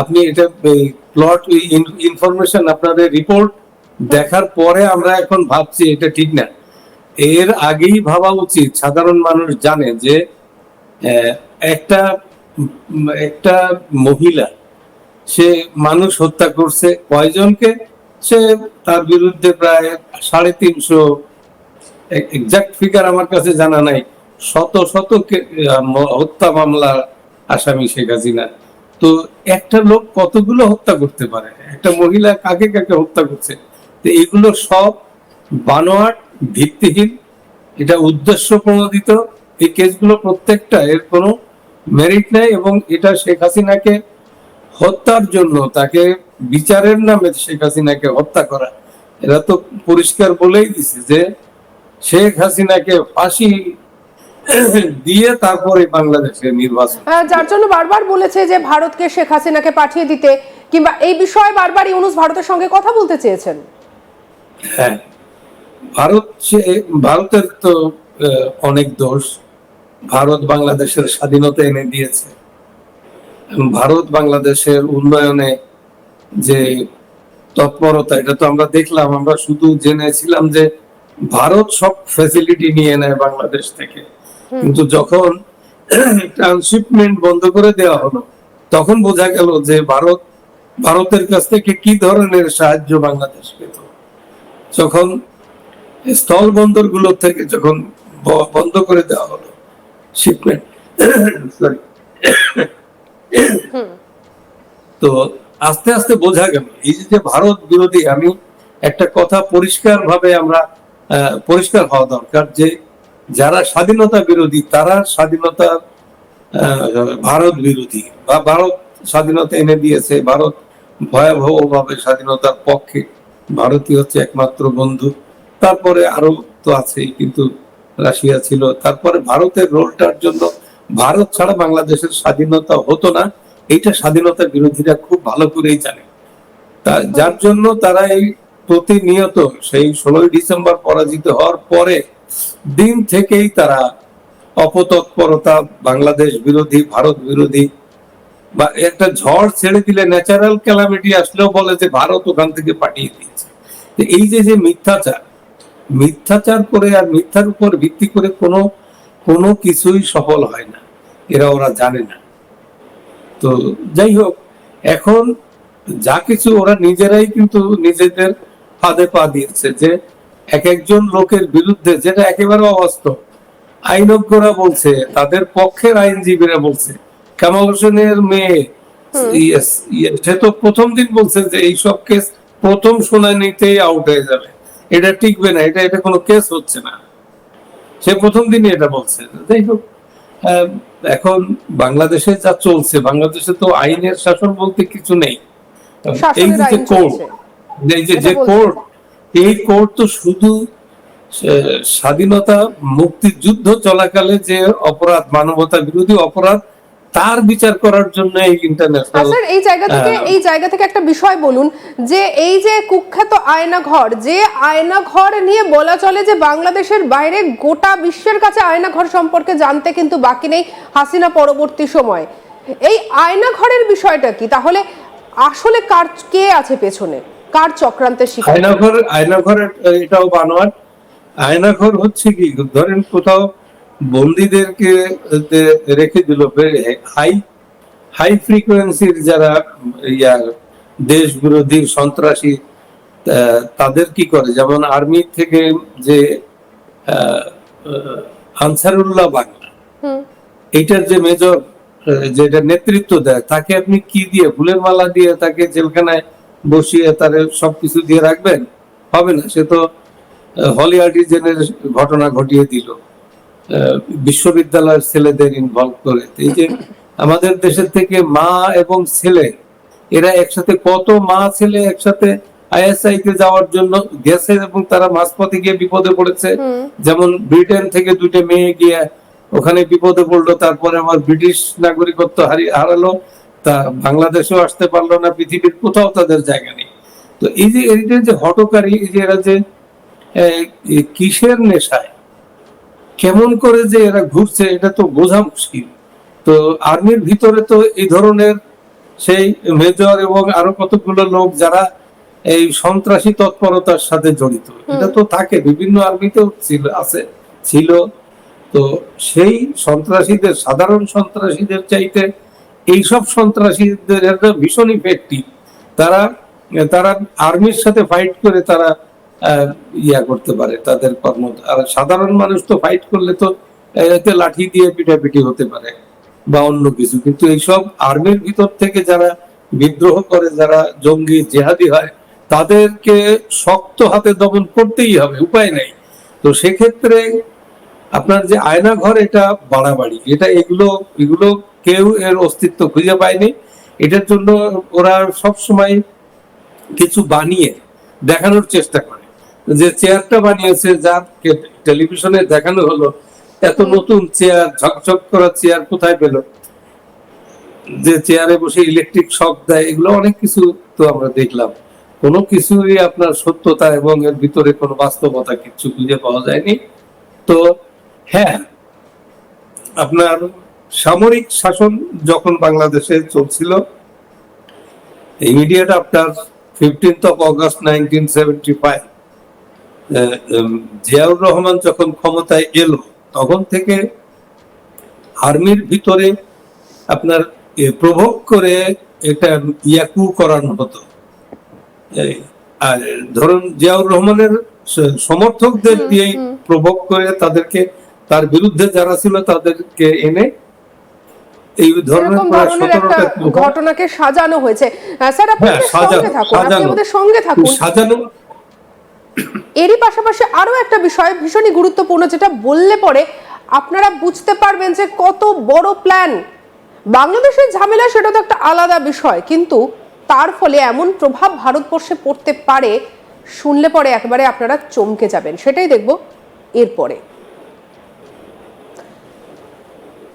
আপনি এটা plot information আপনাদের রিপোর্ট দেখার পরে আমরা এখন ভাবছি এটা ঠিক না। এর আগেই ভাবা উচিত, সাধারণ মানুষ জানে যে একটা একটা মহিলা, সে মানুষ হত্যা করছে কয়জনকে? সে তার বিরুদ্ধে প্রায় সাড়ে তিনশো এক্সাক্ট ফিগার আমার কাছে জানা নাই। শত শত হত্যা মামলা আসামি শেখ হাসিনা। তো একটা লোক কতগুলো হত্যা করতে পারে? একটা মহিলা কাকে কাকে হত্যা করছে? তো এগুলো সব বানোয়াট, ভিত্তিহীন, এটা উদ্দেশ্য প্রণোদিত। এই কেসগুলো প্রত্যেকটা এর কোনো মেরিট নেই এবং এটা শেখ হাসিনাকে হত্যার জন্য, তাকে বিচারের নামে শেখ হাসিনাকে হত্যা করা। এরা তো পরিষ্কার বলেই দিছে যে শেখ হাসিনাকে ফাঁসি দিয়ে তারপরে বাংলাদেশের নির্বাচন। যার জন্য বারবার বলেছে যে ভারতকে শেখ হাসিনাকে পাঠিয়ে দিতে কিংবা এই বিষয়ে বারবার ইউনুস ভারতের সঙ্গে কথা বলতে চেয়েছেন। হ্যাঁ ভারত সে- ভারতের তো অনেক দোষ। ভারত বাংলাদেশের স্বাধীনতা এনে দিয়েছে। ভারত বাংলাদেশের উন্নয়নে যে তৎপরতা এটা তো আমরা দেখলাম আমরা শুধু জেনেছিলাম যে ভারত সব ফ্যাসিলিটি নিয়ে নেয় বাংলাদেশ থেকে। কিন্তু যখন ট্রান্সশিপমেন্ট বন্ধ করে দেওয়া হলো, তখন বোঝা গেল যে ভারত, ভারতের কাছ থেকে কি ধরনের সাহায্য বাংলাদেশ পেত যখন স্থল বন্দরগুলো থেকে যখন বন্ধ করে দেওয়া হলো শিপমেন্ট সরি তো আস্তে আস্তে বোঝা গেল, এই যে ভারত বিরোধী, আমি একটা কথা পরিষ্কার ভাবে আমরা পরিষ্কার হওয়া দরকার যে যারা স্বাধীনতা বিরোধী, তারা স্বাধীনতা ভারত বিরোধী বা ভারত স্বাধীনতা এনে দিয়েছে। ভারত ভয়াবহ ভাবে স্বাধীনতার পক্ষে ভারতই হচ্ছে একমাত্র বন্ধু। তারপরে আরও তো আছেই, কিন্তু রাশিয়া ছিল। তারপরে ভারতের রোলটার জন্য ভারত ছাড়া বাংলাদেশের স্বাধীনতা হতো না। এইটা স্বাধীনতা বিরোধীরা খুব ভালো করেই জানে। যার জন্য তারা এই প্রতিনিয়ত সেই ষোলোই ডিসেম্বর পরাজিত হওয়ার পরে দিন থেকেই তারা অপতৎপরতা, বাংলাদেশ বিরোধী, ভারত বিরোধী, বা একটা ঝড় ছেড়ে দিলে ন্যাচারাল ক্যালামিটি আসলেও বলে যে ভারত ওখান থেকে পাঠিয়ে দিয়েছে। এই যে যে মিথ্যাচার মিথ্যাচার করে আর মিথ্যার উপর ভিত্তি করে কোনো কোনো কিছুই সফল হয় না। এরা ওরা জানে না। তো যাই হোক, এখন যা কিছু ওরা নিজেরাই কিন্তু নিজেদের ফাঁদে পা দিয়েছে যে এক একজন লোকের বিরুদ্ধে যেটা একেবারে অবাস্তব আইনজ্ঞরা বলছে তাদের পক্ষের আইনজীবীরা বলছে কামাল হোসেনের মেয়ে সে তো প্রথম দিন বলছে যে এইসব কেস প্রথম শুনানিতেই আউট হয়ে যাবে। এটা টিকবে না এটা এটা কোনো কেস হচ্ছে না। সে প্রথম দিনই এটা বলছে। যাই হোক এখন বাংলাদেশে যা চলছে বাংলাদেশে তো আইনের শাসন বলতে কিছু নেই। এই যে কোর্ট এই যে। কোর্ট এই কোর্ট তো শুধু স্বাধীনতা মুক্তিযুদ্ধ চলাকালে যে অপরাধ মানবতা বিরোধী অপরাধ তার বিচার করার জন্য এই ইন্টারন্যাশনাল স্যার এই জায়গা থেকে এই জায়গা থেকে একটা বিষয় বলুন যে এই যে কুখ্যাত আয়না ঘর যে আয়না ঘর নিয়ে বলা চলে যে বাংলাদেশের বাইরে গোটা বিশ্বের কাছে আয়না ঘর সম্পর্কে জানতে কিন্তু বাকি নেই হাসিনা পরবর্তী সময়। এই আয়না ঘরের বিষয়টা কি? তাহলে আসলে কার কে আছে পেছনে? কার চক্রান্তের শিকার? আয়নাঘর আয়নাঘর এটাও বানোয়ার আয়নাঘর হচ্ছে কি ধরেন কোথাও বন্দীদেরকে রেখে দিল হাই হাই ফ্রিকোয়েন্সির যারা ইয়ার দেশ বিরোধী সন্ত্রাসী তাদের কি করে? যেমন আর্মি থেকে যে আনসারুল্লাহ বাংলা এইটার যে মেজর যেটা নেতৃত্ব দেয় তাকে আপনি কি দিয়ে ফুলের মালা দিয়ে তাকে জেলখানায় বসিয়ে তার সবকিছু দিয়ে রাখবেন? হবে না সে তো হলি আর্টিজেনের ঘটনা ঘটিয়ে দিল। বিশ্ববিদ্যালয়ের ছেলেদের ইনভলভ করে। এই যে আমাদের দেশের থেকে মা এবং ছেলে এরা একসাথে কত মা ছেলে একসাথে আইএসআই তে যাওয়ার জন্য গেছে এবং তারা মাঝপথে গিয়ে বিপদে পড়েছে। যেমন ব্রিটেন থেকে দুটো মেয়ে গিয়ে ওখানে বিপদে পড়ল তারপরে আমার ব্রিটিশ নাগরিকত্ব হারিয়ে হারালো। তা বাংলাদেশেও আসতে পারল না পৃথিবীর কোথাও তাদের জায়গা নেই। তো এই যে এই যে হটকারী এই যে এরা যে কিসের নেশায়? কেমন করে যে এরা ঘুরছে এটা তো বোঝা মুশকিল। তো আর্মির ভিতরে তো এই ধরনের সেই মেজর এবং আরও কতগুলো লোক যারা এই সন্ত্রাসী তৎপরতার সাথে জড়িত এটা তো থাকে বিভিন্ন আর্মিতেও ছিল আছে ছিল। তো সেই সন্ত্রাসীদের সাধারণ সন্ত্রাসীদের চাইতে এইসব সন্ত্রাসীদের একটা ভীষণ ইফেক্টিভ তারা তারা আর্মির সাথে ফাইট করে তারা ইয়া করতে পারে তাদের কর্ম। আর সাধারণ মানুষ তো ফাইট করলে তো এতে লাঠি দিয়ে পিটাপিটি হতে পারে বা অন্য কিছু। কিন্তু এইসব আর্মির ভিতর থেকে যারা বিদ্রোহ করে, যারা জঙ্গি জেহাদি হয়, তাদেরকে শক্ত হাতে দমন করতেই হবে, উপায় নাই। তো সেক্ষেত্রে আপনার যে আয়না ঘর এটা বাড়াবাড়ি। এটা এগুলো এগুলো কেউ এর অস্তিত্ব খুঁজে পায়নি। এটার জন্য ওরা সব সময় কিছু বানিয়ে দেখানোর চেষ্টা করে। যে চেয়ারটা বানিয়েছে কে- টেলিভিশনে দেখানো হলো এত নতুন চেয়ার ঝকঝক করা চেয়ার কোথায় পেল? যে চেয়ারে বসে ইলেকট্রিক শক দেয় এগুলো অনেক কিছু তো আমরা দেখলাম। কোনো কিছুই আপনার সত্যতা এবং এর ভিতরে কোনো বাস্তবতা কিছু খুঁজে পাওয়া যায়নি। তো হ্যাঁ আপনার সামরিক শাসন যখন বাংলাদেশে চলছিল immediate after fifteenth of August nineteen seventy five Ziaur Rahman যখন ক্ষমতায় এলো তখন থেকে আর্মির ভিতরে আপনার প্রভোগ করে এটা ইয়াকু করানো হতো। আর ধরুন জিয়াউর রহমানের সমর্থকদের দিয়ে প্রভোগ করে তাদেরকে তার বিরুদ্ধে যারা ছিল তাদেরকে এনে এই ধরনের প্রায় সতেরোটা ঘটনাকে সাজানো হয়েছে। স্যার আপনি হ্যাঁ, সঙ্গে থাকুন আপনি আমাদের সঙ্গে থাকুন। সাজানো। এরই পাশাপাশি আরও একটা বিষয় ভীষণই গুরুত্বপূর্ণ যেটা বললে পরে আপনারা বুঝতে পারবেন যে কত বড় প্ল্যান বাংলাদেশের ঝামেলা সেটা তো একটা আলাদা বিষয় কিন্তু তার ফলে এমন প্রভাব ভারতবর্ষে পড়তে পারে শুনলে পরে একেবারে আপনারা চমকে যাবেন। সেটাই দেখব এরপরে।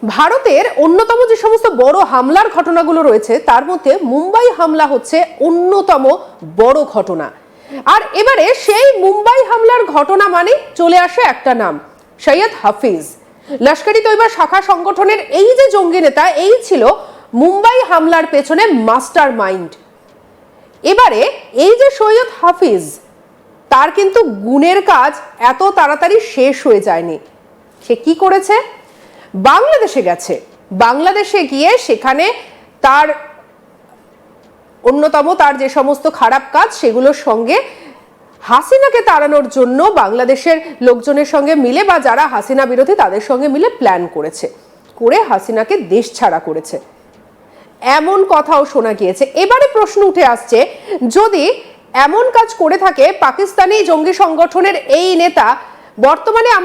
ভারতের অন্যতম যে সমস্ত বড় হামলার ঘটনাগুলো রয়েছে, তার মধ্যে মুম্বাই হামলা হচ্ছে অন্যতম বড় ঘটনা। আর এবারে সেই মুম্বাই হামলার ঘটনা মানে চলে আসে একটা নাম, সৈয়দ হাফিজ। লস্করি তৈবা শাখা সংগঠনের এই যে জঙ্গি নেতা, এই ছিল মুম্বাই হামলার পেছনে মাস্টার মাইন্ড এবারে এই যে সৈয়দ হাফিজ, তার কিন্তু গুণের কাজ এত তাড়াতাড়ি শেষ হয়ে যায়নি। সে কি করেছে? বাংলাদেশে গেছে। বাংলাদেশে গিয়ে সেখানে তার অন্যতম তার যে সমস্ত খারাপ কাজ, সেগুলোর সঙ্গে হাসিনাকে তাড়ানোর জন্য বাংলাদেশের লোকজনের সঙ্গে মিলে বা যারা হাসিনা বিরোধী তাদের সঙ্গে মিলে প্ল্যান করেছে। করে হাসিনাকে দেশ ছাড়া করেছে। এমন কথাও শোনা গিয়েছে। এবারে প্রশ্ন উঠে আসছে, যদি এমন কাজ করে থাকে পাকিস্তানি জঙ্গি সংগঠনের এই নেতা, বর্তমানে আমরা